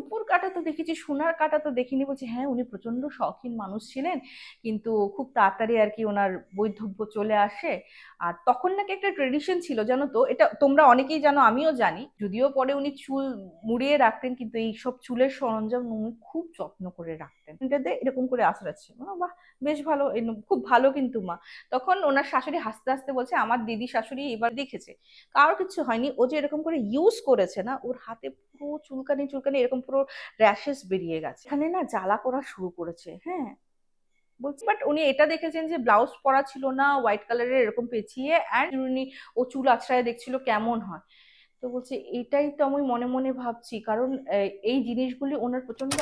রূপোর কাটা তো দেখেছি, সোনার কাটা তো দেখিনি। বলছে হ্যাঁ উনি প্রচণ্ড শৌখিন মানুষ ছিলেন, কিন্তু খুব তাড়াতাড়ি আর কি ওনার বৈধব্য চলে আসে। আর তখন নাকি একটা ট্রেডিশন ছিল, জানো তো? এটা তোমরা অনেকেই জানো, আমিও জানি। যদিও পরে উনি চুল মুড়িয়ে রাখতেন, কিন্তু এই সব চুলের সরঞ্জাম উনি খুব যত্ন করে রাখতেন। এটাতে এরকম করে আশ্রাচ্ছে বাহ, বেশ ভালো খুব ভালো কিন্তু মা। তখন ওনার শাশুড়ি হাসতে হাসতে বলছে, আমার দিদি শাশুড়ি এবার দেখেছে। কারও কিছু হয়নি। ও যে এরকম করে ইউজ করেছে না, ওর হাতে পুরো চুলকানি চুলকানি, এরকম পুরো র্যাশেস বেরিয়ে গেছে। এখানে না জ্বালা করা শুরু করেছে হ্যাঁ। বলছি বাট উনি এটা দেখেছেন যে ব্লাউজ পরা ছিল না হোয়াইট কালারের এরকম পেঁচিয়ে অ্যান্ড উনি ও চুল আছড়ায় দেখছিল কেমন হয়। তো বলছে, এটাই তো আমি মনে মনে ভাবছি, কারণ এই জিনিসগুলি ওনার প্রচণ্ড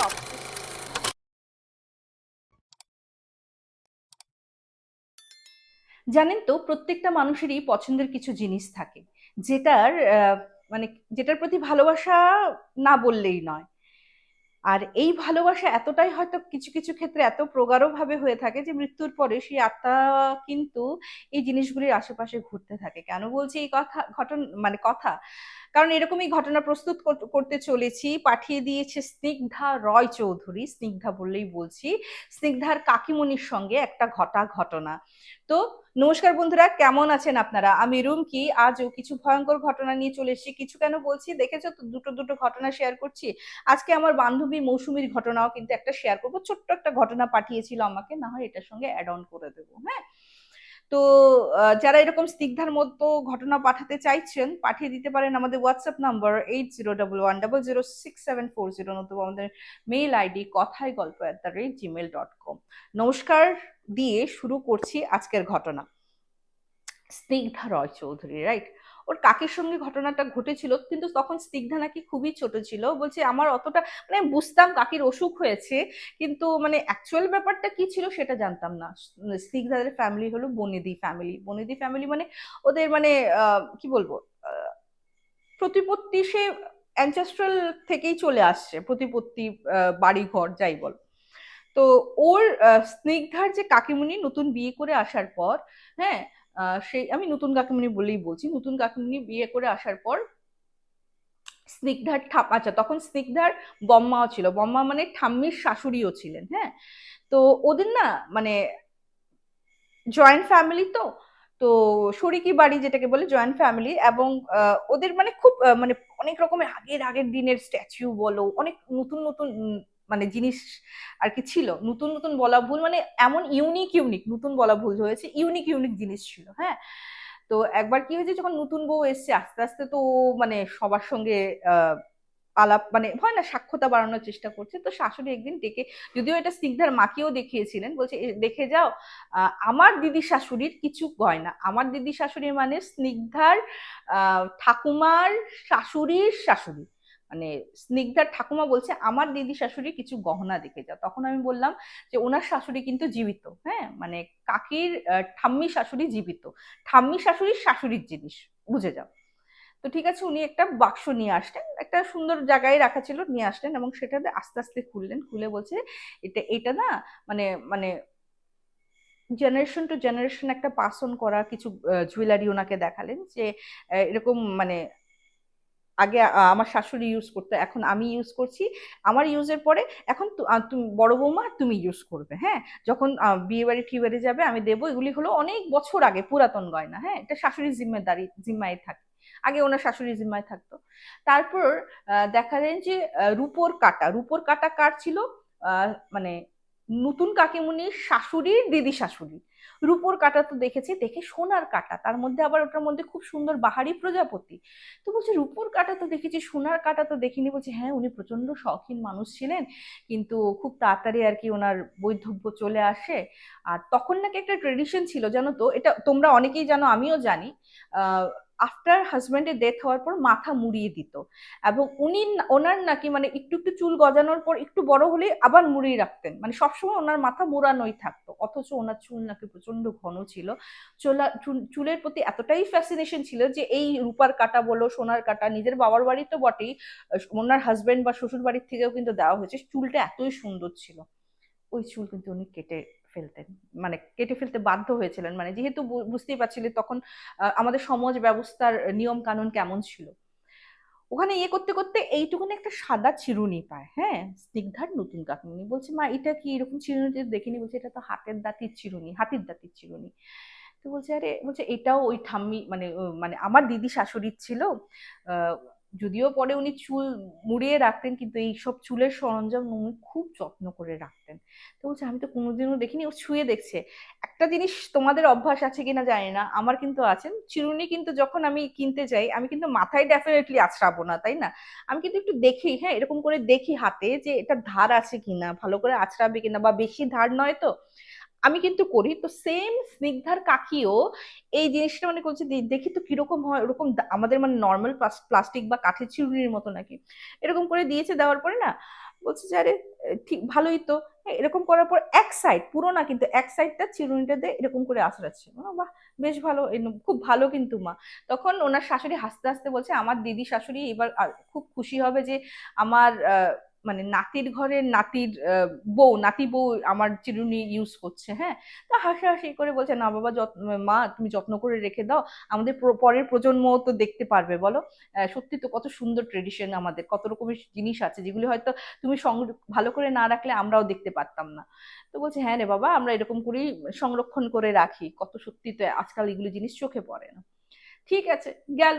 জানেন তো, প্রত্যেকটা মানুষেরই পছন্দের কিছু জিনিস থাকে। যেটার মানে যেটার প্রতি ভালোবাসা না বললেই নয়। আর এই ভালোবাসা এতটাই হয়তো কিছু কিছু ক্ষেত্রে এত প্রগাঢ় ভাবে হয়ে থাকে যে মৃত্যুর পরে সেই আত্মা কিন্তু এই জিনিসগুলির আশেপাশে ঘুরতে থাকে। কেন বলছি এই কথা, ঘটন মানে কথা? কারণ এরকমই ঘটনা প্রস্তুত করতে চলেছি, পাঠিয়ে দিয়েছে স্নিগ্ধা রয় চৌধুরী। স্নিগ্ধা বললেই বলছি, স্নিগ্ধার কাকিমণির সঙ্গে একটা ঘটা ঘটনা। তো নমস্কার বন্ধুরা, কেমন আছেন আপনারা? আমি রুমকি, আজও কিছু ভয়ঙ্কর ঘটনা নিয়ে চলে এসেছি। কিছু কেন বলছি? দেখেছ তো, দুটো দুটো ঘটনা শেয়ার করছি। আজকে আমার বান্ধবী মৌসুমীর ঘটনাও কিন্তু একটা শেয়ার করব। ছোট্ট একটা ঘটনা পাঠিয়েছিল আমাকে, না হয় এটার সঙ্গে অ্যাড অন করে দেবো হ্যাঁ? তো যারা এরকম স্নিগ্ধার মতো ঘটনা পাঠাতে চাইছেন, পাঠিয়ে দিতে পারেন আমাদের WhatsApp number eight zero double one double zero six seven four zero নতুবা আমাদের মেইল আইডি কথায় গল্প at the rate Gmail dot com নমস্কার। দিয়ে শুরু করছি আজকের ঘটনা। স্নিগ্ধা রয় চৌধুরী রাইট ওর কাকের সঙ্গে ঘটনাটা ঘটেছিল কিন্তু তখন স্নিগ্ধা নাকি খুবই ছোট ছিল। বলছে আমার অতটা মানে বুঝতাম কাকির অসুখ হয়েছে কিন্তু মানে অ্যাকচুয়াল ব্যাপারটা কি ছিল সেটা জানতাম না। স্নিগ্ধাদের ফ্যামিলি হলো বনেদি ফ্যামিলি বনেদি ফ্যামিলি মানে ওদের মানে কি বলব প্রতিপত্তি সে অ্যানচেস্ট্রাল থেকেই চলে আসছে। প্রতিপত্তি আহ, বাড়ি ঘর যাই বল। তো ওর স্নিগ্ধার যে কাকিমুনি নতুন বিয়ে করে আসার পর হ্যাঁ সেই, আমি নতুন কাকিমুনি বলেই বলছি, নতুন কাকিমুনি বিয়ে করে আসার পর স্নিগ্ধার ঠাপ আচ্ছা তখন স্নিগ্ধার বম্মাও ছিল। বম্মা মানে ঠাম্মির শাশুড়িও ছিলেন হ্যাঁ। তো ওদের না মানে জয়েন্ট ফ্যামিলি তো তো শরিকি বাড়ি যেটাকে বলে জয়েন্ট ফ্যামিলি এবং ওদের মানে খুব মানে অনেক রকমের আগের আগের দিনের স্ট্যাচু বলো, অনেক নতুন নতুন মানে জিনিস আর কি ছিল। নতুন নতুন বলা ভুল মানে এমন ইউনিক ইউনিক নতুন বলা ভুল হয়েছে ইউনিক ইউনিক জিনিস ছিল হ্যাঁ? তো একবার কি হয়েছে যখন নতুন বউ এসছে আস্তে আস্তে তো মানে সবার সঙ্গে আলাপ মানে হয় না সাক্ষরতা বাড়ানোর চেষ্টা করছে। তো শাশুড়ি একদিন ডেকে যদিও এটা স্নিগ্ধার মাকেও দেখিয়েছিলেন বলছে "এ, দেখে যাও আমার দিদি শাশুড়ির কিছু গয়না। আমার দিদি শাশুড়ি মানে স্নিগ্ধার ঠাকুমার শাশুড়ির শাশুড়ি। মানে স্নিগ্ধার ঠাকুমা বলছে, আমার দিদি শাশুড়ি কিছু গহনা দেখে যাও তখন আমি বললাম যে, ওনার শাশুড়ি কিন্তু জীবিত। হ্যাঁ মানে কাকির ঠাম্মি শাশুড়ি জীবিত। ঠাম্মি শাশুড়ির শাশুড়ির জিনিস, বুঝে যাও। তো ঠিক আছে, উনি একটা বাক্স নিয়ে আসলেন, একটা সুন্দর জায়গায় রাখা ছিল, নিয়ে আসলেন এবং সেটাতে আস্তে আস্তে খুললেন, খুলে বলছে, এটা এটা না মানে মানে জেনারেশন টু জেনারেশন একটা পাস অন করা কিছু জুয়েলারি ওনাকে দেখালেন যে এরকম মানে আগে আমার শাশুড়ি ইউজ করতো, এখন আমি ইউজ করছি। আমার ইউজের পরে এখন বড় বৌমা, তুমি ইউজ করবে হ্যাঁ? যখন বিয়ে বাড়ি টিয়ে বাড়ি যাবে, আমি দেবো, এগুলি হলো অনেক বছর আগে, পুরাতন গয়না হ্যাঁ? এটা শাশুড়ির জিম্মেদারি, জিম্মায় থাকে। আগে ওনার শাশুড়ি জিম্মায় থাকতো। তারপর দেখা যায় যে রূপোর কাটা রূপোর কাটা কার ছিল? মানে নতুন কাকিমুনির শাশুড়ির দিদি শাশুড়ি। রূপোর কাটা তো দেখেছি, দেখে সোনার কাটা। তার মধ্যে আবার ওটার মধ্যে খুব সুন্দর বাহারি প্রজাপতি। তো বলছে, রূপোর কাটা তো দেখেছি, সোনার কাটা তো দেখিনি। বলছে হ্যাঁ উনি প্রচণ্ড শখিন মানুষ ছিলেন, কিন্তু খুব তাড়াতাড়ি আর কি ওনার বৈধব্য চলে আসে। আর তখন নাকি একটা ট্রেডিশন ছিল, জানো তো? এটা তোমরা অনেকেই জানো, আমিও জানি। আফটার হাজব্যান্ডের ডেথ হওয়ার পর মাথা মুড়িয়ে দিত। এবং উনি ওনার নাকি মানে একটু একটু চুল গজানোর পর একটু বড় হলে আবার মুড়িয়ে রাখতেন। মানে সবসময় ওনার মাথা মুড়ানোই থাকতো। অথচ ওনার চুল নাকি প্রচণ্ড ঘন ছিল। চুল- চুলের প্রতি এতটাই ফ্যাসিনেশন ছিল যে এই রূপার কাটা বলো, সোনার কাটা, নিজের বাবার বাড়ি তো বটেই, ওনার হাজব্যান্ড বা শ্বশুর বাড়ির থেকেও কিন্তু দেওয়া হয়েছে। চুলটা এতই সুন্দর ছিল। ওই চুল কিন্তু উনি কেটে ফেলতেন। মানে কেটে ফেলতে বাধ্য হয়েছিলেন। মানে যেহেতু বুঝতেই পারছিলেন তখন আমাদের সমাজ ব্যবস্থার নিয়ম কানুন কেমন ছিল। ওখানে ইয়ে করতে করতে এইটুকুনি একটা সাদা চিরুনি পায় হ্যাঁ? স্নিগ্ধার নতুন কাকিমুনি। বলছে, মা, এটা কি এরকম চিরুনি দেখিনি? বলছে, এটা তো হাতের দাঁতির চিরুনি, হাতির দাঁতির চিরুনি। তো বলছে, আরে, বলছে, এটাও ওই ঠাম্মি মানে মানে আমার দিদি শাশুড়ির ছিল। যদিও পরে উনি চুল মুড়িয়ে রাখতেন, কিন্তু এই সব চুলের সরঞ্জাম উনি খুব যত্ন করে রাখতেন। তো বলছে, আমি তো কোনোদিনও দেখিনি, ও ছুঁয়ে দেখছে। একটা জিনিস তোমাদের অভ্যাস আছে কিনা জানি না, আমার কিন্তু আছেন চিরুনি কিন্তু যখন আমি কিনতে যাই, আমি কিন্তু মাথায় ডেফিনেটলি আছড়াবো না, তাই না? আমি কিন্তু একটু দেখি হ্যাঁ এরকম করে দেখি হাতে যে এটা ধার আছে কিনা, ভালো করে আছড়াবে কিনা, বা বেশি ধার নয় তো? আমি কিন্তু করি। তো সেম স্নিগ্ধার কাকিও এই জিনিসটা মানে করছে দেখি তো কীরকম হয় ওরকম আমাদের মানে নর্মাল প্লাস্টিক বা কাঠের চিরুনির মতো নাকি। এরকম করে দিয়েছে দেওয়ার পরে না বলছে যে আরে ঠিক ভালোই তো। হ্যাঁ, এরকম করার পর এক সাইড পুরো না কিন্তু এক সাইডটা চিরুনিটা দিয়ে এরকম করে বললাম, বাহ বেশ ভালো খুব ভালো কিন্তু মা। তখন ওনার শাশুড়ি হাসতে হাসতে বলছে আমার দিদি শাশুড়ি এবার খুব খুশি হবে যে আমার মানে নাতির ঘরের নাতির বউ, নাতি বউ আমার চিরুনি ইউজ করছে হ্যাঁ? তা হাসি হাসি করে বলছে, না বাবা মা, তুমি যত্ন করে রেখে দাও। আমাদের পরের প্রজন্ম তো দেখতে পারবে, বলো? সত্যি তো কত সুন্দর ট্রেডিশন আমাদের, কত রকমের জিনিস আছে যেগুলি হয়তো তুমি ভালো করে না রাখলে আমরাও দেখতে পারতাম না। তো বলছে হ্যাঁ রে বাবা, আমরা এরকম করেই সংরক্ষণ করে রাখি, কত সত্যি তো আজকাল এগুলো জিনিস চোখে পড়ে না। ঠিক আছে, গেল।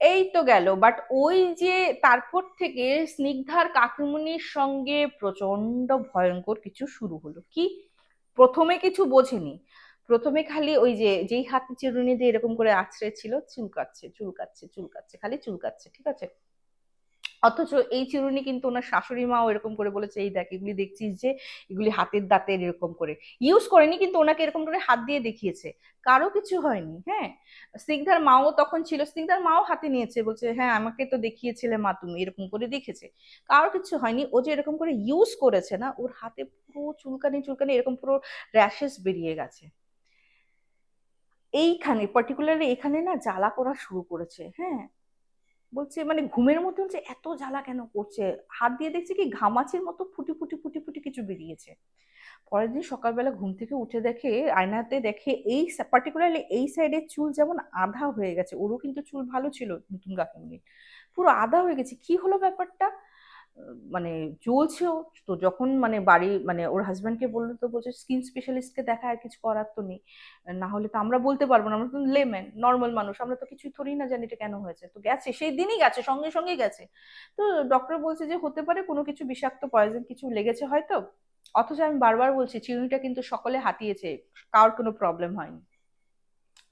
এই তো গেল। বাট ওই যে তারপর থেকে স্নিগ্ধার কাকিমুনির সঙ্গে প্রচণ্ড ভয়ঙ্কর কিছু শুরু হলো। কি? প্রথমে কিছু বোঝেনি। প্রথমে খালি ওই যে যেই হাতে চিরুনি দিয়ে এরকম করে আছড়ে ছিল, চুলকাচ্ছে চুলকাচ্ছে চুলকাচ্ছে, খালি চুলকাচ্ছে, ঠিক আছে? অথচ এই চিরুনি কিন্তু ওনার শাশুড়ি মাও এরকম করে বলেছে, এই দেখ, এগুলি দেখছিস যে, এগুলি হাতের দাঁতের এরকম করে। ইউজ করেনি, কিন্তু ওনাকে এরকম করে হাত দিয়ে দেখিয়েছে। কারও কিছু হয়নি হ্যাঁ? স্নিগ্ধার মাও তখন ছিল, স্নিগ্ধার মাও হাতে নিয়েছে, বলছে হ্যাঁ আমাকে তো দেখিয়েছিলে মা, তুমি এরকম করে দেখেছে। কারও কিছু হয়নি, ও যে এরকম করে ইউজ করেছে না, ওর হাতে পুরো চুলকানি চুলকানি, এরকম পুরো র্যাশেস বেরিয়ে গেছে। এইখানে পার্টিকুলারলি এখানে না, জ্বালা করা শুরু করেছে হ্যাঁ? বলছে মানে ঘুমের মধ্যে হচ্ছে এত জ্বালা কেন করছে? হাত দিয়ে দেখছে কি ঘামাচির মতো ফুটি ফুটি ফুটি ফুটি কিছু বেরিয়েছে। পরের দিন সকালবেলা ঘুম থেকে উঠে দেখে, আয়নাতে দেখে এই পার্টিকুলারলি এই সাইডের চুল যেমন আধা হয়ে গেছে, ওরও কিন্তু চুল ভালো ছিল নতুন কাকিমুনি পুরো আধা হয়ে গেছে। কি হলো ব্যাপারটা? মানে জ্বলছেও তো যখন মানে বাড়ি মানে ওর হাজব্যান্ডকে বলল তো বলছে স্কিন স্পেশালিস্টকে দেখা, আর কিছু করার তো নেই। না হলে তো আমরা বলতে পারব না, আমরা তো লেম্যান নর্মাল মানুষ, আমরা তো কিছুই থরি না জানি এটা কেন হয়েছে। তো গেছে, সেই দিনই গেছে, সঙ্গে সঙ্গে গেছে। তো ডক্টর বলছে যে, হতে পারে কোনো কিছু বিষাক্ত পয়জন কিছু লেগেছে হয়তো? অথচ আমি বারবার বলছি, চিরুনিটা কিন্তু সকলে হাতিয়েছে কার কোনো প্রবলেম হয়নি।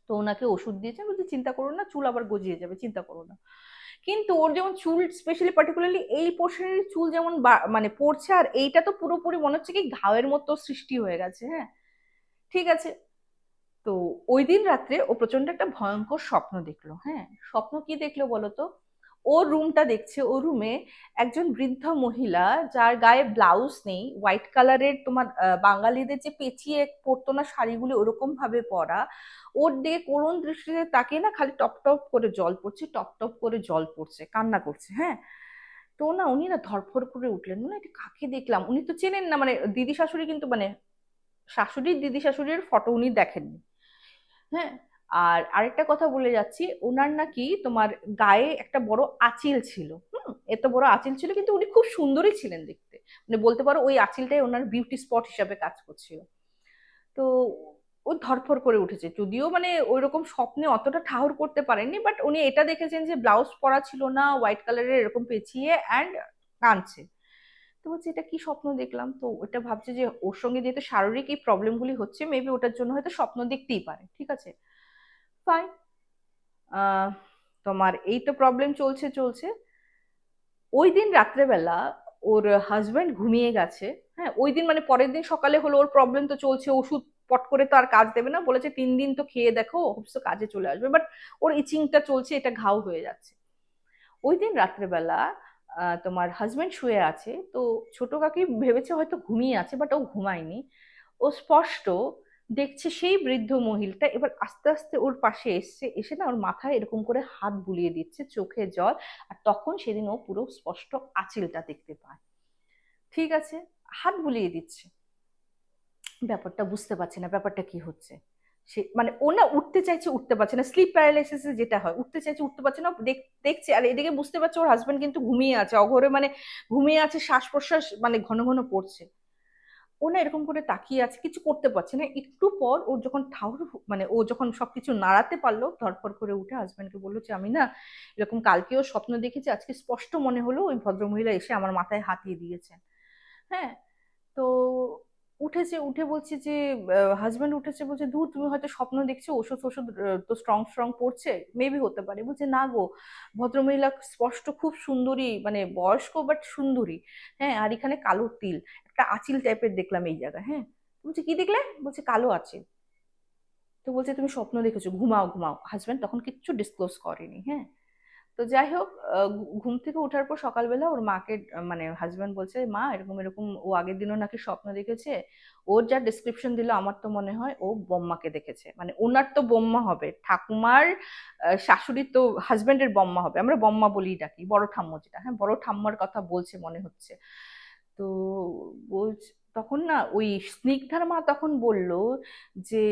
তো ওনাকে ওষুধ দিয়েছে। বলছে, চিন্তা করো না, চুল আবার গজিয়ে যাবে, চিন্তা করো না। কিন্তু ওর যেমন চুল স্পেশালি পার্টিকুলারলি এই পোর্শনের চুল যেমন মানে পড়ছে, আর এইটা তো পুরোপুরি মনে হচ্ছে কি ঘাওয়ের মতো সৃষ্টি হয়ে গেছে হ্যাঁ? ঠিক আছে। তো ওই দিন রাত্রে ও প্রচণ্ড একটা ভয়ঙ্কর স্বপ্ন দেখল হ্যাঁ? স্বপ্ন কি দেখল বলো ওর রুমটা দেখছে ও রুমে একজন বৃদ্ধ মহিলা যার গায়ে ব্লাউজ নেই হোয়াইট কালারের তোমার বাঙালিদের যে পেঁচিয়ে পরতো না শাড়িগুলি ওরকম ভাবে পরা, ওর দিকে করুণ দৃষ্টিতে তাকিয়ে না খালি টপ টপ করে জল পড়ছে, টপ টপ করে জল পড়ছে, কান্না করছে হ্যাঁ? তো না, উনি না ধরফর করে উঠলেন না এটা কাকে দেখলাম? উনি তো চেনেন না মানে দিদি শাশুড়ি কিন্তু মানে শাশুড়ির দিদি শাশুড়ির ফটো উনি দেখেননি হ্যাঁ? আর আরেকটা কথা বলে যাচ্ছি ওনার নাকি তোমার গায়ে একটা বড় আঁচিল ছিল, হুম? এত বড় আঁচিল ছিল কিন্তু উনি খুব সুন্দরী ছিলেন দেখতে। মানে বলতে পারো ওই আঁচিলটাই ওনার বিউটি স্পট হিসাবে কাজ করছিল। তো ও ধরফর করে উঠেছে, যদিও মানে ওই রকম স্বপ্নে অতটা ঠাহর করতে পারেননি বাট উনি এটা দেখেছেন যে ব্লাউজ পরা ছিল না হোয়াইট কালারের এরকম পেঁচিয়ে অ্যান্ড কাঁদছে তো বলছে, এটা কি স্বপ্ন দেখলাম? তো ওটা ভাবছে যে ওর সঙ্গে যেহেতু শারীরিক এই প্রবলেমগুলি হচ্ছে মেবি ওটার জন্য হয়তো স্বপ্ন দেখতেই পারে, ঠিক আছে? ফাইন তোমার এই তো প্রবলেম চলছে চলছে। ওই দিন রাত্রেবেলা ওর হাজবেন্ড ঘুমিয়ে গেছে। হ্যাঁ ওই দিন মানে পরের দিন সকালে হলো ওর প্রবলেম তো চলছে, ওষুধ পট করে তো আর কাজ দেবে না। বলেছে, তিন দিন তো খেয়ে দেখো হোপস কাজে চলে আসবে। বাট ওর ইচিংটা চলছে, এটা ঘাও হয়ে যাচ্ছে। ওই দিন রাত্রেবেলা তোমার হাজবেন্ড শুয়ে আছে। তো ছোট কাকি ভেবেছে হয়তো ঘুমিয়ে আছে বাট ও ঘুমায়নি। ও স্পষ্ট দেখছে সেই বৃদ্ধ মহিলটা এবার আস্তে আস্তে ওর পাশে এসছে, এসে না ওর মাথায় এরকম করে হাত বুলিয়ে দিচ্ছে, চোখে জল, আর তখন সেদিন ও পুরো স্পষ্ট আঁচিলটা দেখতে পায়। ঠিক আছে? হাত বুলিয়ে দিচ্ছে। ব্যাপারটা বুঝতে পারছে না, ব্যাপারটা কি হচ্ছে? সে মানে ও না উঠতে চাইছে, উঠতে পারছে না। স্লিপ প্যারালাইসিস যেটা হয়, উঠতে চাইছে, উঠতে পারছে না, দেখ- দেখছে, আর এদিকে বুঝতে পারছে ওর হাজবেন্ড কিন্তু ঘুমিয়ে আছে, অঘরে মানে ঘুমিয়ে আছে শ্বাস প্রশ্বাস মানে ঘন ঘন পড়ছে। ও না এরকম করে তাকিয়ে আছে, কিছু করতে পারছে না। একটু পর ওর যখন ঠাউর মানে ও যখন সবকিছু নাড়াতে পারল ধরপড় করে উঠে হাজব্যান্ডকে বলল যে, আমি না এরকম কালকেও স্বপ্ন দেখেছি, আজকে স্পষ্ট মনে হলো ওই ভদ্রমহিলা এসে আমার মাথায় হাতিয়ে দিয়েছেন। হ্যাঁ? তো উঠেছে, উঠে বলছে যে হাজব্যান্ড উঠেছে বলছে দূর তুমি হয়তো স্বপ্ন দেখছ, ওষুধ ওষুধ তো স্ট্রং স্ট্রং পড়ছে মেবি হতে পারে। বলছে, না গো, ভদ্রমহিলা স্পষ্ট, খুব সুন্দরী মানে বয়স্ক বাট সুন্দরী। হ্যাঁ আর এখানে কালো তিল। একটা আঁচিল টাইপের দেখলাম এই জায়গায় হ্যাঁ? বলছে, কি দেখলে? বলছে, কালো আঁচিল। তো বলছে, তুমি স্বপ্ন দেখেছ, ঘুমাও ঘুমাও। হাজব্যান্ড তখন কিচ্ছু ডিসক্লোজ করেনি হ্যাঁ? তো যাই হোক ঘুম থেকে ওঠার পর সকালবেলা ওর মাকে মানে হাজব্যান্ড বলছে, মা, এরকম এরকম, ও আগের দিনও নাকি স্বপ্ন দেখেছে। ওর যা ডিসক্রিপশন দিল, আমার তো মনে হয় ও বম্মাকে দেখেছে। মানে ওনার তো বম্মা হবে। ঠাকুমার শাশুড়ির তো হাজব্যান্ডের বম্মা হবে। আমরা বম্মা বলেই ডাকি, বড় ঠাম্মা যেটা হ্যাঁ? বড় ঠাম্মার কথা বলছে মনে হচ্ছে। তো বলছে, তখন না ওই স্নিগ্ধার মা তখন বলল যে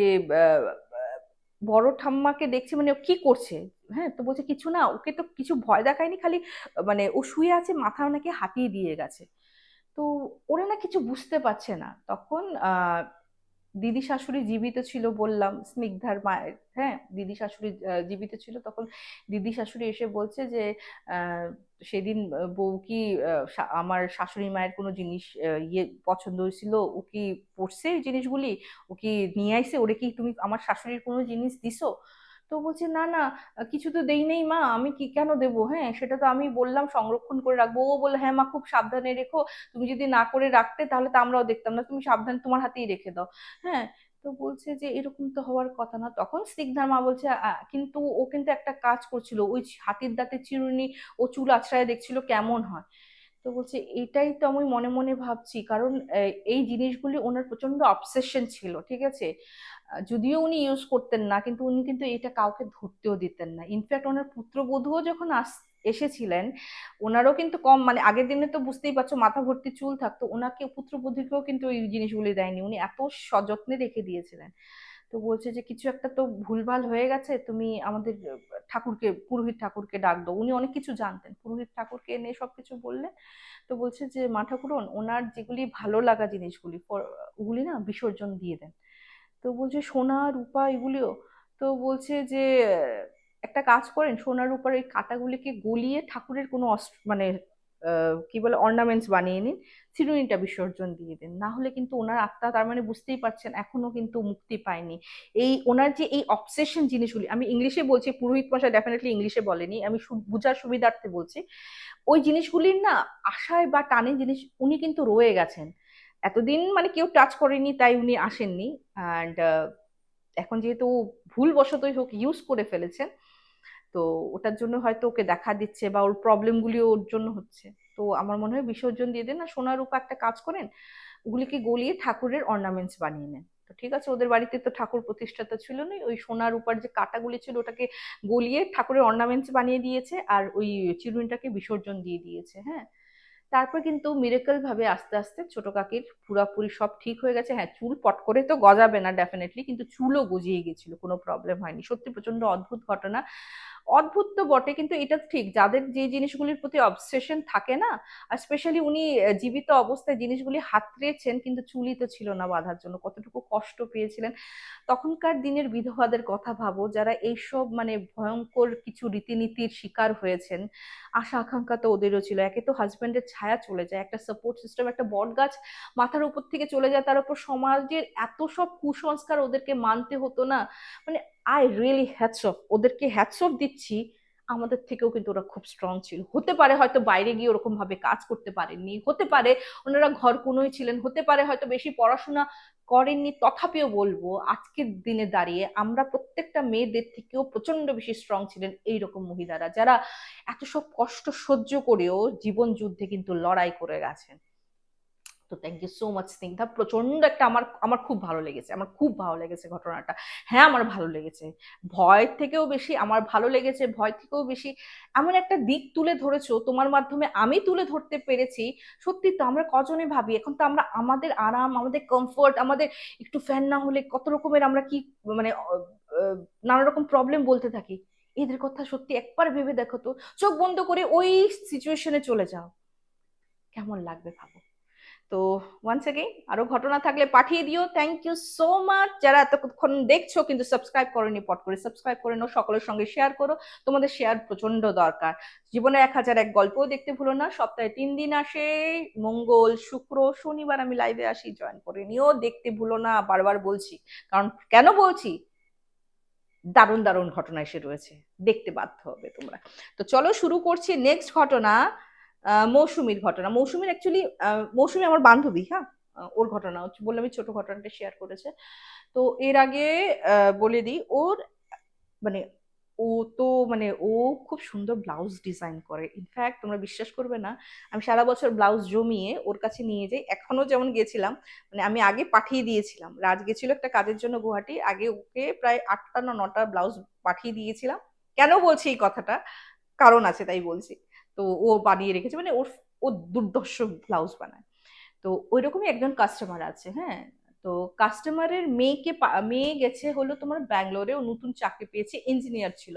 বড় ঠাম্মাকে দেখছে মানে ও কি করছে? হ্যাঁ তো বলছে কিছু না, ওকে তো কিছু ভয় দেখায়নি, খালি মানে ও শুয়ে আছে, মাথা ওনাকে হাতিয়ে দিয়ে গেছে। তো ওরা না কিছু বুঝতে পারছে না। তখন দিদি শাশুড়ি জীবিত ছিল বললাম স্নিগ্ধার মায়ের হ্যাঁ? দিদি শাশুড়ি জীবিত ছিল তখন দিদি শাশুড়ি এসে বলছে যে সেদিন বউ কি আমার শাশুড়ি মায়ের কোনো জিনিস ইয়ে পছন্দ হয়েছিল, ও কি পড়ছে এই জিনিসগুলি? ও কি নিয়ে আইসে ওরে কি তুমি আমার শাশুড়ির কোনো জিনিস দিছো? তো বলছে, না না, কিছু তো দেই নেই মা, আমি কি কেন দেবো? হ্যাঁ সেটা তো আমি বললাম, সংরক্ষণ করে রাখব। ও বলল হ্যাঁ মা, খুব সাবধানে রেখো, তুমি যদি না করে রাখতে, তাহলে তো আমরাও দেখতাম না, তুমি সাবধানে তোমার হাতেই রেখে দাও। হ্যাঁ তো বলছে যে, এরকম তো হওয়ার কথা না। তখন স্নিগ্ধার মা বলছে কিন্তু ও কিন্তু একটা কাজ করছিল, ওই হাতির দাঁতের চিরুনি, ও চুল আছড়ায় দেখছিল কেমন হয়। তো বলছে, এটাই তো আমি মনে মনে ভাবছি। কারণ এই জিনিসগুলি ওনার প্রচণ্ড অবসেশন ছিল, ঠিক আছে? যদিও উনি ইউজ করতেন না, কিন্তু উনি কিন্তু এটা কাউকে ধরতেও দিতেন না। ইনফ্যাক্ট ওনার পুত্রবধূও যখন আস, এসেছিলেন, ওনারও কিন্তু কম মানে আগের দিনে তো বুঝতেই পারছ, মাথা ভর্তি চুল থাকতো, ওনাকে পুত্রবধূকেও কিন্তু এই জিনিসগুলি দেয়নি। উনি এত সযত্নে রেখে দিয়েছিলেন। তো বলছে যে, কিছু একটা তো ভুলভাল হয়ে গেছে, তুমি আমাদের ঠাকুরকে, পুরোহিত ঠাকুরকে ডাক দাও। উনি অনেক কিছু জানতেন। পুরোহিত ঠাকুরকে এনে সব কিছু বললেন তো বলছে যে, মা ঠাকুরন, ওনার যেগুলি ভালো লাগা জিনিসগুলি ওগুলি না বিসর্জন দিয়ে দেন। তো বলছে, সোনা, রূপা এগুলিও? তো বলছে যে, একটা কাজ করেন, সোনা, রূপার এই কাঁটাগুলিকে গলিয়ে ঠাকুরের কোনো মানে কি বলে অর্নামেন্টস বানিয়ে নিন চিরুনিটা বিসর্জন দিয়ে দিন। না হলে কিন্তু ওনার আত্মা তার মানে বুঝতেই পারছেন, এখনও কিন্তু মুক্তি পায়নি। এই ওনার যে এই অবসেশন জিনিসগুলি, আমি ইংলিশে বলছি, পুরোহিত মশাই ডেফিনেটলি ইংলিশে বলেনি, আমি বোঝার সুবিধার্থে বলছি। ওই জিনিসগুলির না আশায় বা টানে জিনিস, উনি কিন্তু রয়ে গেছেন। এতদিন মানে কেউ টাচ করেনি, তাই উনি আসেননি। অ্যান্ড এখন যেহেতু ভুলবশতই হোক ইউজ করে ফেলেছেন তো ওটার জন্য হয়তো ওকে দেখা দিচ্ছে বা ওর প্রবলেমগুলিও ওর জন্য হচ্ছে। তো আমার মনে হয় বিসর্জন দিয়ে দেন না সোনার রূপা একটা কাজ করেন, ওগুলিকে গলিয়ে ঠাকুরের অর্নামেন্টস বানিয়ে নেন। তো ঠিক আছে, ওদের বাড়িতে তো ঠাকুর প্রতিষ্ঠাতা ছিল না, ওই সোনার রূপার যে কাঁটাগুলি ছিল ওটাকে গলিয়ে ঠাকুরের অর্নামেন্টস বানিয়ে দিয়েছে আর ওই চিরুনিটাকে বিসর্জন দিয়ে দিয়েছে হ্যাঁ। তারপর কিন্তু মিরেকল ভাবে আস্তে আস্তে ছোট কাকির পুরাপুরি সব ঠিক হয়ে গেছে। হ্যাঁ চুল পট করে তো গজাবে না ডেফিনেটলি কিন্তু চুলও গজিয়ে গেছিল কোনো প্রবলেম হয়নি। সত্যি প্রচণ্ড অদ্ভুত ঘটনা। অদ্ভুত তো বটে, কিন্তু এটা ঠিক। যাদের যে জিনিসগুলির প্রতি অবসেশন থাকে না, আর স্পেশালি উনি জীবিত অবস্থায় জিনিসগুলি হাতড়েছেন, কিন্তু চুলি তো ছিল না বাঁধার জন্য, কতটুকু কষ্ট পেয়েছিলেন। তখনকার দিনের বিধবাদের কথা ভাবো, যারা এইসব মানে ভয়ঙ্কর কিছু রীতিনীতির শিকার হয়েছেন, আশা আকাঙ্ক্ষা তো ওদেরও ছিল। একে তো হাজব্যান্ডের ছায়া চলে যায়, একটা সাপোর্ট সিস্টেম একটা বট গাছ মাথার উপর থেকে চলে যায়, তার উপর সমাজের এত সব কুসংস্কার ওদেরকে মানতে হতো না। মানে আই রিয়েলি হ্যাটস অফ ওদেরকে হ্যাটস অফ দিচ্ছি। আমাদের থেকেও কিন্তু ওরা খুব স্ট্রং ছিল। হতে পারে হয়তো বাইরে গিয়ে ওরকম ভাবে কাজ করতে পারেননি। হতে পারে ওনারা ঘর কোনোই ছিলেন। হতে পারে হয়তো বেশি পড়াশোনা করেননি। তথাপিও বলব, আজকের দিনে দাঁড়িয়ে আমরা প্রত্যেকটা মেয়েদের থেকেও প্রচণ্ড বেশি স্ট্রং ছিলেন এইরকম মহিলারা, যারা এত সব কষ্ট সহ্য করেও জীবন যুদ্ধে কিন্তু লড়াই করে গেছেন। তো thank you so much Snigdha প্রচণ্ড একটা আমার আমার খুব ভালো লেগেছে, আমার খুব ভালো লেগেছে ঘটনাটা। হ্যাঁ আমার ভালো লেগেছে। ভয় থেকেও বেশি, আমার ভালো লেগেছে, ভয় থেকেও বেশি। এমন একটা দিক তুলে ধরেছো, তোমার মাধ্যমে আমি তুলে ধরতে পেরেছি। সত্যি তো আমরা কজনে ভাবি, এখন তো আমরা আমাদের আরাম, আমাদের কমফোর্ট আমাদের একটু ফ্যান না হলে কত রকমের আমরা কি মানে নানা রকম প্রবলেম বলতে থাকি। এদের কথা সত্যি একবার ভেবে দেখো তো। চোখ বন্ধ করে ওই সিচুয়েশনে চলে যাও। কেমন লাগবে ভাবো। তো ওয়ান্স এগেইন আরও ঘটনা থাকলে পাঠিয়ে দিও। থ্যাংক ইউ সো মাচ যারা এতক্ষণ দেখছ, কিন্তু সাবস্ক্রাইব করোনি, পট করে সাবস্ক্রাইব করে নাও, সকলের সঙ্গে শেয়ার করো। তোমাদের শেয়ার প্রচণ্ড দরকার। জীবনে এক হাজার এক গল্পও দেখতে ভুলো না। সপ্তাহে তিন দিন আসে, মঙ্গল, শুক্র, শনিবার আমি লাইভে আসি জয়েন করে নিও, দেখতে ভুলো না, বারবার বলছি। কারণ কেন বলছি? দারুণ দারুণ ঘটনা এসে রয়েছে। দেখতে বাধ্য হবে তোমরা। তো চলো শুরু করছি নেক্সট ঘটনা। মৌসুমীর ঘটনা। মৌসুমীর অ্যাকচুয়ালি মৌসুমী আমার বান্ধবী হ্যাঁ? ওর ঘটনা হচ্ছে বললাম আমি ছোট ঘটনাটা শেয়ার করেছে। তো এর আগে বলে দিই, ওর মানে ও তো মানে ও খুব সুন্দর ব্লাউজ ডিজাইন করে। ইনফ্যাক্ট তোমরা বিশ্বাস করবে না, আমি সারা বছর ব্লাউজ জমিয়ে ওর কাছে নিয়ে যাই। এখনও যেমন গেছিলাম মানে আমি আগে পাঠিয়ে দিয়েছিলাম। রাজ গেছিল একটা কাজের জন্য গুয়াহাটি, আগে ওকে প্রায় আটটা না নটা ব্লাউজ পাঠিয়ে দিয়েছিলাম। কেন বলছি এই কথাটা? কারণ আছে, তাই বলছি। তো ও বানিয়ে রেখেছে মানে ওর, ও দুর্দর্শ ব্লাউজ বানায়। তো ওইরকমই একজন কাস্টমার আছে হ্যাঁ? তো কাস্টমারের মেয়েকে মেয়ে গেছে হলো তোমার ব্যাঙ্গালোরে, ও নতুন চাকরি পেয়েছে ইঞ্জিনিয়ার ছিল।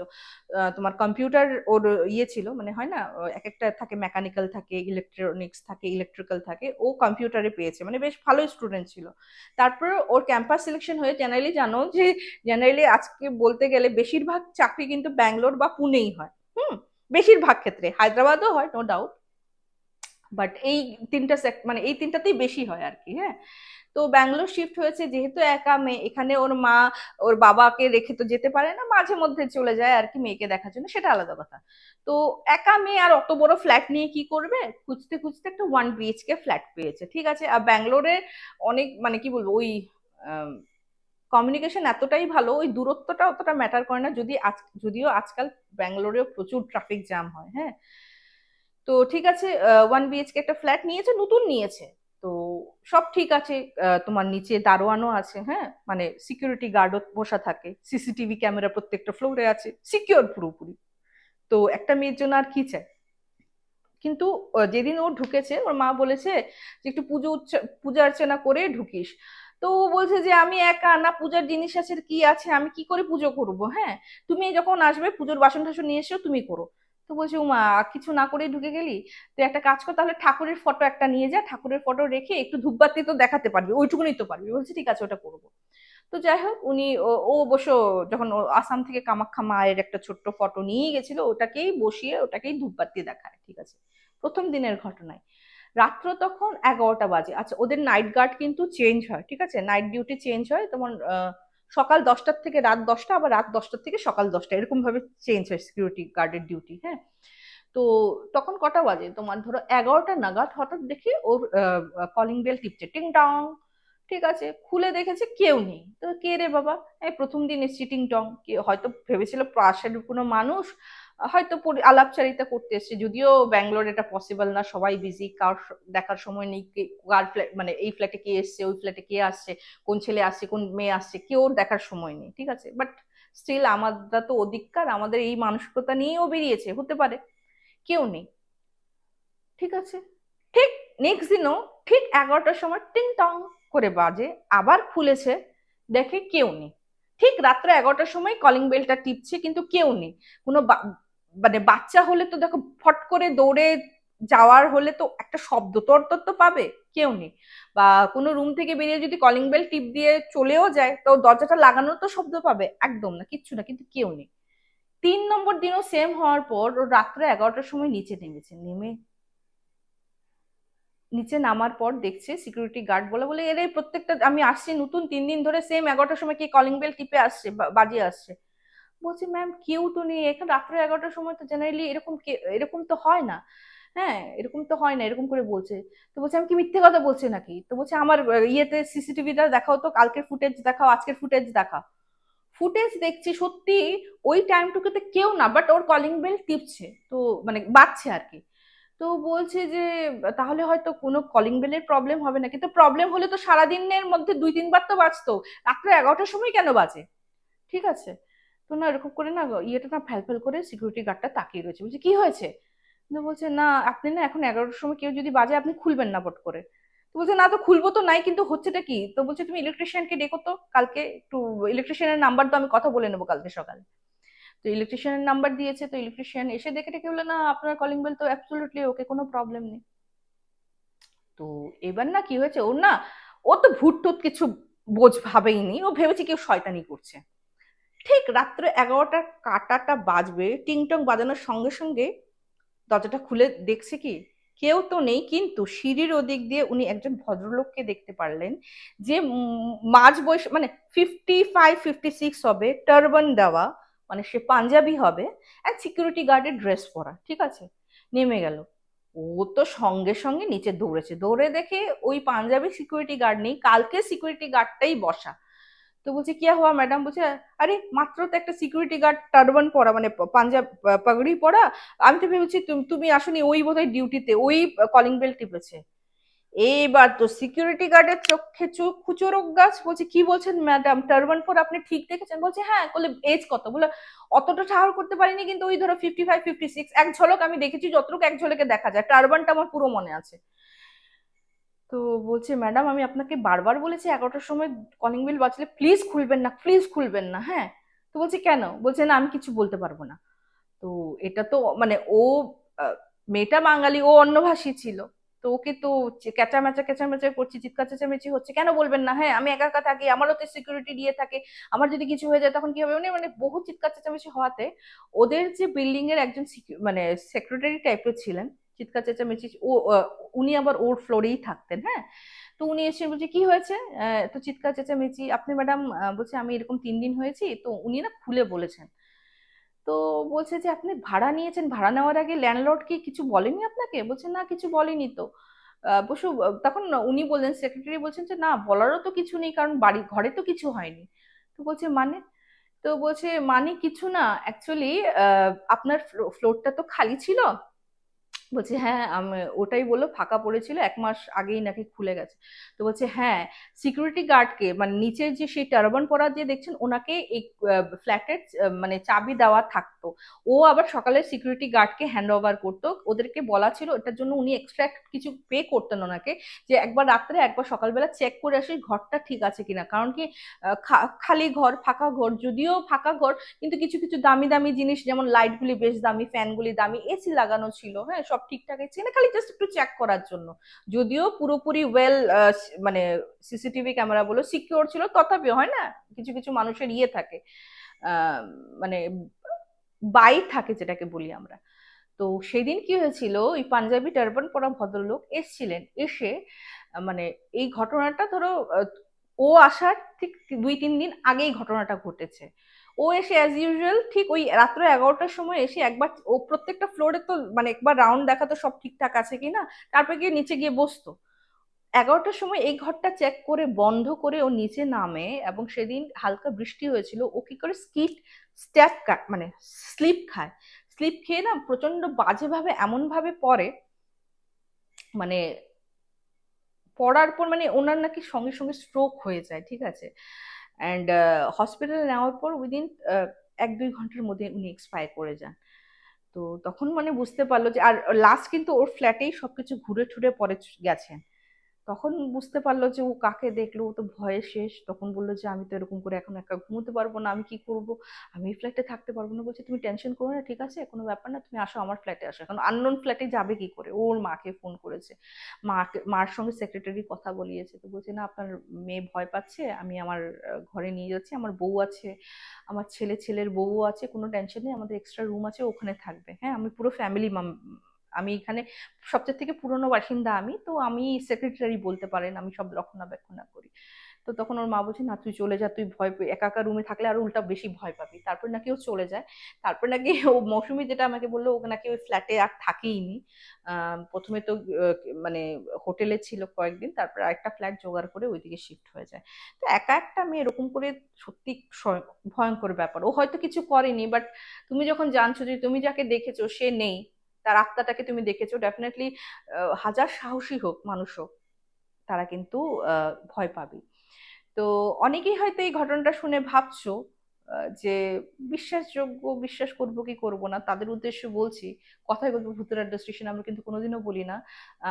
তোমার কম্পিউটার ওর ইয়ে ছিল মানে হয় না এক একটা থাকে মেকানিক্যাল থাকে ইলেকট্রনিক্স থাকে ইলেকট্রিক্যাল থাকে, ও কম্পিউটারে পেয়েছে মানে বেশ ভালো স্টুডেন্ট ছিল। তারপর ওর ক্যাম্পাস সিলেকশন হয়ে জেনারেলি জানো যে জেনারেলি আজকে বলতে গেলে বেশিরভাগ চাকরি কিন্তু ব্যাঙ্গালোর বা পুনেই হয়, হুম? বেশিরভাগ ক্ষেত্রে, হায়দ্রাবাদও হয় নো ডাউট বাট এই তিনটা মানে এই তিনটাতেই বেশি হয় আর কি হ্যাঁ? তো ব্যাঙ্গালোর শিফট হয়েছে, যেহেতু একা মেয়ে, এখানে ওর মা, ওর বাবাকে রেখে তো যেতে পারে না, মাঝে মধ্যে চলে যায় আর কি মেয়েকে দেখার জন্য, সেটা আলাদা কথা। তো একা মেয়ে আর অত বড় ফ্ল্যাট নিয়ে কি করবে? খুঁজতে খুঁজতে একটা ওয়ান বিএইচকে ফ্ল্যাট পেয়েছে, ঠিক আছে? আর ব্যাঙ্গালোরে অনেক মানে কি বলব, ওই কমিউনিকেশন এতটাই ভালো, ওই দূরত্বটা অতটা ম্যাটার করে না, যদি আজ, যদিও আজকাল ব্যাঙ্গালোরেও প্রচুর ট্রাফিক জ্যাম হয় হ্যাঁ? তো ঠিক আছে ওয়ান বিএইচকে একটা ফ্ল্যাট নিয়েছে, নতুন নিয়েছে। তো সব ঠিক আছে তোমার নিচে দারোয়ানও আছে হ্যাঁ? মানে সিকিউরিটি গার্ডও বসা থাকে সিসিটিভি ক্যামেরা প্রত্যেকটা ফ্লোরে আছে সিকিউর পুরোপুরি। তো একটা মেয়ের জন্য আর কি চাই? কিন্তু যেদিন ও ঢুকেছে, ওর মা বলেছে যে, একটু পুজো পূজা অর্চনা করে ঢুকিস। তো ও বলছে যে, আমি একা না, পূজার জিনিস আছে, কি আছে, আমি কি করে পুজো করব? হ্যাঁ তুমি যখন আসবে, পুজোর বাসন টাসন নিয়ে এসেও তুমি করো। তো বলছে, উমা, কিছু না করে ঢুকে গেলি? তো একটা কাজ কর, তাহলে ঠাকুরের ফটো একটা নিয়ে যা, ঠাকুরের ফটো রেখে একটু ধূপবাতি তো দেখাতে পারবি, ওইটুকুনি তো পারবি। বলছে, ঠিক আছে, ওটা করব। তো যাই হোক, উনি, ও- অবশ্য যখন আসাম থেকে কামাখ্যা মায়ের একটা ছোট্ট ফটো নিয়ে গেছিল, ওটাকেই বসিয়ে, ওটাকেই ধূপবাতি দেখায়, ঠিক আছে? প্রথম দিনের ঘটনায়। রাত্র তখন এগারোটা বাজে। আচ্ছা ওদের নাইট গার্ড কিন্তু চেঞ্জ হয়, ঠিক আছে? নাইট ডিউটি চেঞ্জ হয়, তোমার সকাল দশটার থেকে রাত দশটা, আবার রাত দশটার থেকে সকাল দশটা এরকম ভাবে চেঞ্জ হয় সিকিউরিটি গার্ডের ডিউটি হ্যাঁ? তো তখন কটা বাজে? তোমার ধরো এগারোটা নাগাদ হঠাৎ দেখি ওর কলিং বেল টিপছে, টিং টং ঠিক আছে? খুলে দেখেছে কেউ নেই। তো কে রে বাবা? এই প্রথম দিন এসছি টিং টং। হয়তো ভেবেছিল পাশের কোনো মানুষ হয়তো আলাপচারিতা করতে এসছে। যদিও ব্যাঙ্গালোর এটা পসিবল না, সবাই বিজি কার দেখার সময় নেই কার ফ্ল্যাট মানে এই ফ্ল্যাটে কে এসছে, ওই ফ্ল্যাটে কে আসছে, কোন ছেলে আসছে, কোন মেয়ে আসছে, কেউ দেখার সময় নেই, ঠিক আছে? বাট স্টিল আমাদের তো অধিকার, আমাদের এই মানসিকতা নিয়েও বেরিয়েছে, হতে পারে, কেউ নেই, ঠিক আছে? ঠিক নেক্সট দিনও ঠিক এগারোটার সময় টিং টং করে বাজে, আবার খুলেছে, দেখে কেউ নেই। ঠিক রাত্রে এগারোটার সময় কলিং বেলটা টিপছে, কিন্তু কেউ নেই। কোনো মানে বাচ্চা হলে তো দেখো ফট করে দৌড়ে যাওয়ার হলে তো একটা শব্দ তোর তোর তো পাবে, কেউ নেই। বা কোনো রুম থেকে বেরিয়ে যদি কলিং বেল টিপ দিয়ে চলেও যায়, তো দরজাটা লাগানোর তো শব্দ পাবে, একদম না, কিচ্ছু না, কিন্তু কেউ নেই। তিন নম্বর দিনও সেম হওয়ার পর ও রাত্রে এগারোটার সময় নিচে নেমেছে, নেমে নিচে নামার পর দেখছে সিকিউরিটি গার্ড বলে বলে, এর, প্রত্যেকটা, আমি আসছি নতুন, তিন দিন ধরে সেম এগারোটার সময় কি কলিং বেল টিপে আসছে বাজিয়ে আসছে? বলছি ম্যাম কেউ তো নেই। এখানে রাত্রে এগারোটার সময় তো জেনারেলি এরকম এরকম তো হয় না। হ্যাঁ এরকম তো হয় না, এরকম করে বলছে। তো বলছে, আমি কি মিথ্যে কথা বলছি নাকি? তো বলছে, আমার ইয়েতে সিসিটিভিটা দেখাও তো, কালকের ফুটেজ দেখাও, আজকের ফুটেজ দেখাও ফুটেজ দেখছি সত্যি, ওই টাইমটুকুতে কেউ না বাট ওর কলিং বেল টিপছে। তো মানে বাজছে আর কি। তো বলছে যে, তাহলে হয়তো কোনো কলিং বেলের প্রবলেম হবে না কিন্তু প্রবলেম হলে তো সারাদিনের মধ্যে দুই, তিনবার তো বাজতো। রাত্রে এগারোটার সময় কেন বাজে? ঠিক আছে? তো না এরকম করে না ইয়েটা না ফ্যাল ফ্যাল করে সিকিউরিটি গার্ডটা তাকিয়ে রয়েছে। বলছে, কি হয়েছে? তো বলছে, না, আপনি না এখন এগারোটার সময় কেউ যদি বাজে আপনি খুলবেন না পট করে। তো বলছে, না তো খুলবো তো নাই, কিন্তু হচ্ছেটা কি? তো বলছে, তুমি ইলেকট্রিশিয়ানকে ডেকো তো, কালকে একটু ইলেকট্রিশিয়ানের নাম্বার তো আমি কথা বলে নেব কালকে সকালে। তো ইলেকট্রিশিয়ানের নাম্বার দিয়েছে, তো ইলেকট্রিশিয়ান এসে দেখে টেকে বলে না, আপনার কলিং বেল তো অ্যাবসলিউটলি ওকে কোনো প্রবলেম নেই। তো এবার না কি হয়েছে? ওর না, ও তো ভূত টুত কিছু বোঝ ভাবেইনি ও ভেবেছে কেউ শয়তানি করছে। ঠিক রাত্রে এগারোটার কাটাটা বাজবে, টিংটং বাজানোর সঙ্গে সঙ্গে দরজাটা খুলে দেখছে কি? কেউ তো নেই, কিন্তু সিঁড়ির ওদিক দিয়ে উনি একজন ভদ্রলোককে দেখতে পারলেন যে মাঝ বয়স মানে ফিফটি ফাইভ ফিফটি সিক্স হবে, টার্বান দেওয়া মানে সে পাঞ্জাবি হবে, আর সিকিউরিটি গার্ডের ড্রেস পরা, ঠিক আছে? নেমে গেল। ও তো সঙ্গে সঙ্গে নিচে দৌড়েছে, দৌড়ে দেখে ওই পাঞ্জাবি সিকিউরিটি গার্ড নেই, কালকে সিকিউরিটি গার্ডটাই বসা। তো বলছে, কি হওয়া ম্যাডাম বলছে, আরে, মাত্র তো একটা সিকিউরিটি গার্ড টার্বান পরা মানে পাঞ্জাব পাগড়ি পরা। আমি তো ভেবেছি তুমি আসনি ওই বোধহয় ডিউটিতে ওই কলিং বেল টিপেছে। এইবার তো সিকিউরিটি গার্ডের চোখে চোখ খুচরক গাছ, বলছে, কি বলছেন ম্যাডাম টার্বান পর আপনি ঠিক দেখেছেন? বলছে হ্যাঁ বলে এজ কত? বলে, অতটা ঠাহর করতে পারিনি কিন্তু ওই ধরো ফিফটি ফাইভ ফিফটি সিক্স এক ঝলক আমি দেখেছি, যতটুকু এক ঝলকে দেখা যায়। টার্বানটা আমার পুরো মনে আছে। তো বলছে, ম্যাডাম, আমি আপনাকে বারবার বলেছি এগারোটার সময় কলিং বেল বাজলে প্লিজ খুলবেন না প্লিজ খুলবেন না হ্যাঁ? তো বলছে, কেন? বলছে, না, আমি কিছু বলতে পারব না। তো এটা তো মানে ও মেয়েটা বাঙালি, ও অন্যভাষী ছিল। তো ওকে তো ক্যাচামেচা ক্যাচামেচা করছি, চিৎকার চেঁচামেচি হচ্ছে, কেন বলবেন না? হ্যাঁ আমি একা একা থাকি, আমারও তো সিকিউরিটি দিয়ে থাকে, আমার যদি কিছু হয়ে যায় তখন কি হবে? উনি মানে বহু চিৎকার চেঁচামেচি হওয়াতে ওদের যে বিল্ডিং এর একজন মানে সেক্রেটারি টাইপের ছিলেন চিৎকার, চেঁচামেচি, ও উনি আবার ওর ফ্লোরেই থাকতেন হ্যাঁ? তো উনি এসে বলছে, কি হয়েছে? তো চিৎকার, চেঁচামেচি, আপনি ম্যাডাম বলছে, আমি এরকম তিন দিন হয়েছি, তো উনি না খুলে বলেছেন। তো বলছে যে, আপনি ভাড়া নিয়েছেন, ভাড়া নেওয়ার আগে ল্যান্ডলর্ড কি কিছু বলেনি আপনাকে? বলছে, না, কিছু বলেনি তো। বসু, তখন উনি বললেন সেক্রেটারি বলছেন যে, না, বলারও তো কিছু নেই, কারণ বাড়ি, ঘরে তো কিছু হয়নি। তো বলছে মানে? তো বলছে মানে কিছু না অ্যাকচুয়ালি আপনার ফ্লোরটা তো খালি ছিল বলছে হ্যাঁ আমি ওটাই বলল, ফাঁকা পড়েছিল, এক মাস আগেই নাকি খুলে গেছে। তো বলছে হ্যাঁ সিকিউরিটি গার্ডকে মানে নিচের যে সেই টার্বান পরা যে দেখছেন, ওনাকে এই ফ্ল্যাটের মানে চাবি দেওয়া থাকতো। ও আবার সকালে সিকিউরিটি গার্ডকে হ্যান্ড ওভার করতো। ওদেরকে বলা ছিল, এটার জন্য উনি এক্সট্রা কিছু পে করতেন ওনাকে, যে একবার রাত্রে, একবার সকালবেলা চেক করে আসি, ঘরটা ঠিক আছে কিনা। কারণ কি খালি ঘর, ফাঁকা ঘর, যদিও ফাঁকা ঘর, কিন্তু কিছু কিছু দামি দামি জিনিস, যেমন লাইটগুলি বেশ দামি ফ্যানগুলি দামি এসি লাগানো ছিল হ্যাঁ সব ঠিকঠাক আছে কিনা, খালি জাস্ট একটু চেক করার জন্য। যদিও পুরোপুরি ওয়েল মানে সিসিটিভি ক্যামেরা বলো সিকিউর ছিল, তথাপিও হয় না? কিছু কিছু মানুষের ইয়ে থাকে মানে বাই থাকে যেটাকে বলি আমরা। তো সেদিন কি হয়েছিল, ওই পাঞ্জাবি টার্বান পরা ভদ্রলোক এসছিলেন, এসে মানে এই ঘটনাটা ধরো ও আসার ঠিক দুই তিন দিন আগেই ঘটনাটা ঘটেছে। ও এসে অ্যাজ ইউজুয়াল ঠিক ওই রাত্রে এগারোটার সময় এসে একবার ও প্রত্যেকটা ফ্লোরে তো মানে একবার রাউন্ড দেখাতো সব ঠিকঠাক আছে কি না, তারপরে গিয়ে নিচে গিয়ে বসতো। এগারোটার সময় এই ঘরটা চেক করে বন্ধ করে ও নিচে নামে এবং সেদিন হালকা বৃষ্টি হয়েছিল, ও কি করে স্কিট স্ট্যাপ মানে স্লিপ খায়। স্লিপ খেয়ে না প্রচণ্ড বাজেভাবে এমন ভাবে পড়ে মানে পড়ার পর মানে ওনার নাকি সঙ্গে সঙ্গে স্ট্রোক হয়ে যায়, ঠিক আছে? অ্যান্ড হসপিটালে নেওয়ার পর উইদিন এক দুই ঘণ্টার মধ্যে উনি এক্সপায়ার করে যান। তো তখন মানে বুঝতে পারল যে, আর লাস্ট কিন্তু ওর ফ্ল্যাটেই সব কিছু ঘুরে ঠুরে পরে গেছেন তখন বুঝতে পারল যে ও কাকে দেখল, ও তো ভয়ে শেষ। তখন বলল যে, আমি তো এরকম করে এখন একা ঘুমোতে পারব না, আমি কি করব? আমি ফ্ল্যাটে থাকতে পারব না। বলছে, তুমি টেনশন করো না, ঠিক আছে? কোনো ব্যাপার না, তুমি আসো আমার ফ্ল্যাটে আসো। এখন আননোন ফ্ল্যাটে যাবে কি করে? ওর মাকে ফোন করেছে। মাকে, মার সঙ্গে সেক্রেটারি কথা বলিয়েছে। তো বলছে, না, আপনার মেয়ে ভয় পাচ্ছে, আমি আমার ঘরে নিয়ে যাচ্ছি, আমার বউ আছে, আমার ছেলে, ছেলের বউ আছে, কোনো টেনশন নেই, আমাদের এক্সট্রা রুম আছে, ওখানে থাকবে। হ্যাঁ আমি পুরো ফ্যামিলি আমি এখানে সবচেয়ে থেকে পুরনো বাসিন্দা আমি, তো আমি সেক্রেটারি বলতে পারেন, আমি সব রক্ষণাবেক্ষণ করি। তো তখন ওর মা বলছে, না, তুই চলে যা, তুই ভয় একা একা রুমে থাকলে আরও উল্টা বেশি ভয় পাবি। তারপর নাকি ও চলে যায়। তারপর নাকি ও মৌসুমি যেটা আমাকে বলল, ও নাকি ওই ফ্ল্যাটে আর থাকেইনি। প্রথমে তো মানে হোটেলে ছিল কয়েকদিন, তারপর আরেকটা ফ্ল্যাট জোগাড় করে ওইদিকে শিফট হয়ে যায়। তো একা একটা মেয়ে এরকম করে সত্যি ভয়ঙ্কর ব্যাপার। ও হয়তো কিছু করেনি বাট তুমি যখন জানছো যে, তুমি যাকে দেখেছ, সে নেই। তার আত্মাটাকে তুমি দেখেছ ডেফিনেটলি হাজার সাহসী হোক, মানুষ হোক, তারা কিন্তু ভয় পাবে। তো অনেকেই হয়তো এই ঘটনাটা শুনে ভাবছ যে বিশ্বাসযোগ্য, বিশ্বাস করব কি করব না, তাদের উদ্দেশ্য বলছি, কথাই বলব, ভূতের আড্ডা আমরা কিন্তু কোনোদিনও বলি না।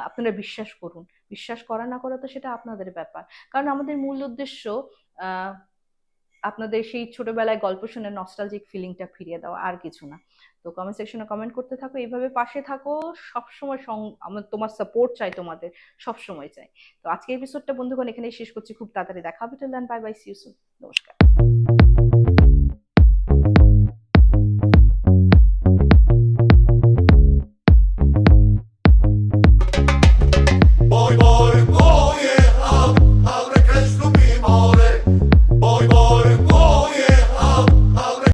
আপনারা বিশ্বাস করুন। বিশ্বাস করা না করা তো সেটা আপনাদের ব্যাপার। কারণ আমাদের মূল উদ্দেশ্য আপনাদের সেই ছোটবেলায় গল্প শুনে নস্টালজিক ফিলিংটা ফিরিয়ে দেওয়া আর কিছু না। তো কমেন্ট সেকশনে কমেন্ট করতে থাকো, এইভাবে পাশে থাকো, সবসময় আমার তোমার সাপোর্ট চাই তোমাদের, সবসময় চাই। তো আজকে এপিসোডটা বন্ধুগণ এখানেই শেষ করছি, খুব তাড়াতাড়ি দেখা হবে till bye bye see you soon নমস্কার।